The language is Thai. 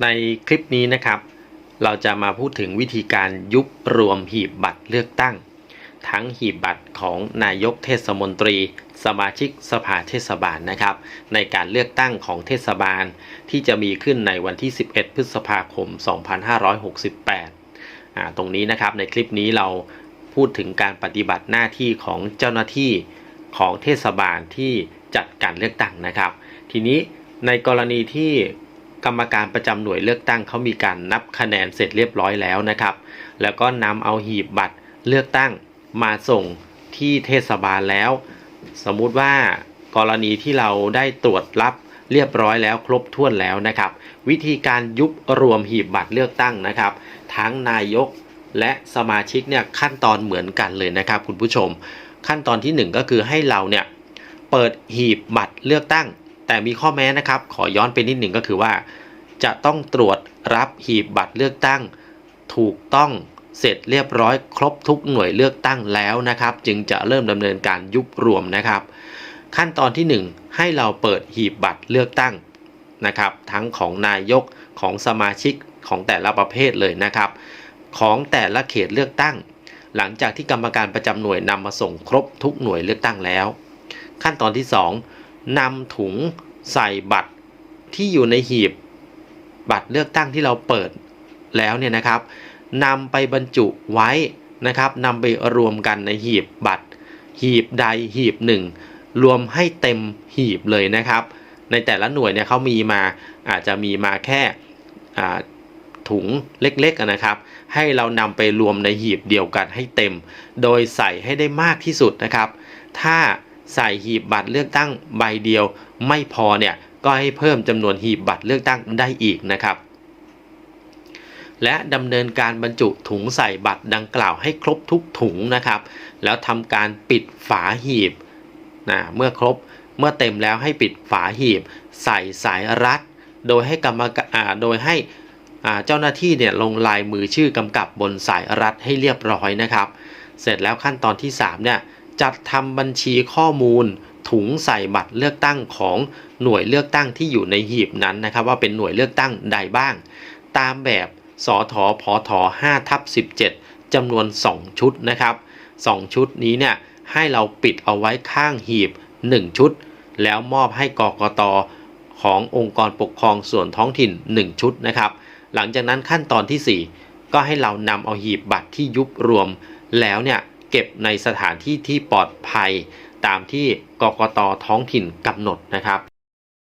ในคลิปนี้นะครับ เราจะมาพูดถึงวิธีการยุบรวมหีบบัตรเลือกตั้ง ทั้งหีบบัตรของนายกเทศมนตรี สมาชิกสภาเทศบาลนะครับ ในการเลือกตั้งของเทศบาลที่จะมีขึ้นในวันที่ 11 พฤษภาคม 2568อ่าตรงนี้นะครับในคลิปนี้เราพูดถึงการปฏิบัติหน้าที่ของเจ้าหน้าที่ของเทศบาลที่จัดการเลือกตั้งนะครับ ทีนี้ในกรณีที่ กรรมการประจำหน่วยเลือกตั้งเขามีการนับคะแนนเสร็จเรียบร้อยแล้วนะครับ แล้วก็นำเอาหีบบัตรเลือกตั้งมาส่งที่เทศบาลแล้ว สมมุติว่ากรณีที่เราได้ตรวจรับเรียบร้อยแล้วครบถ้วนแล้วนะครับ วิธีการยุบรวมหีบบัตรเลือกตั้งนะครับ ทั้งนายกและสมาชิกเนี่ยขั้นตอนเหมือนกันเลยนะครับ คุณผู้ชม ขั้นตอนที่หนึ่งก็คือให้เราเนี่ยเปิดหีบบัตรเลือกตั้ง แต่มีข้อแม้นะครับ ขอย้อนไปนิดหนึ่งก็คือว่า จะต้องตรวจรับหีบบัตรเลือกตั้ง ถูกต้องเสร็จเรียบร้อยครบทุกหน่วยเลือกตั้งแล้วนะครับ จึงจะเริ่มดำเนินการยุบรวมนะครับ ขั้นตอนที่ 1 ให้เราเปิดหีบบัตรเลือกตั้งนะครับ ทั้งของนายกของสมาชิกของแต่ละประเภทเลยนะครับ ของแต่ละเขตเลือกตั้ง หลังจากที่กรรมการประจำหน่วยนำมาส่งครบทุกหน่วยเลือกตั้งแล้ว ขั้นตอนที่ 2นำถุงใส่บัตรที่อยู่ในหีบ บัตรเลือกตั้งที่เราเปิดแล้วเนี่ยนะครับนำไปบรรจุไว้นะครับนำไปรวมกันในหีบบัตร หีบใดหีบหนึ่งรวมให้เต็มหีบเลยนะครับ ในแต่ละหน่วยเนี่ยเขามีมาอาจจะมีมาแค่ถุงเล็กๆนะครับ ให้เรานำไปรวมในหีบเดียวกันให้เต็ม โดยใส่ให้ได้มากที่สุดนะครับ ถ้าใส่หีบบัตรเลือกตั้งใบเดียวไม่พอเนี่ย ก็ให้เพิ่มจำนวนหีบบัตรเลือกตั้งได้อีกนะครับ และดำเนินการบรรจุถุงใส่บัตรดังกล่าวให้ครบทุกถุงนะครับ แล้วทำการปิดฝาหีบนะเมื่อครบเมื่อเต็มแล้วให้ปิดฝาหีบ ใส่สายรัดโดยให้กรรมการโดยให้เจ้าหน้าที่เนี่ยลงลายมือชื่อกำกับบนสายรัดให้เรียบร้อยนะครับ เสร็จแล้วขั้นตอนที่3เนี่ยจัดทำบัญชีข้อมูล ถุงใส่บัตรเลือกตั้งของหน่วยเลือกตั้งที่อยู่ในหีบนั้นนะครับ ว่าเป็นหน่วยเลือกตั้งใดบ้าง ตามแบบสทพท5ทับ17จำนวน 2 ชุดนะครับ 2 ชุดนี้เนี่ยให้เราปิดเอาไว้ข้างหีบ 1 ชุด แล้วมอบให้กกตขององค์กรปกครองส่วนท้องถิ่น 1 ชุดนะครับ หลังจากนั้นขั้นตอนที่ 4 ก็ให้เรานำเอาหีบบัตรที่ยุบรวม แล้วเนี่ยเก็บในสถานที่ที่ปลอดภัย ตามที่กกตท้องถิ่นกำหนดนะครับ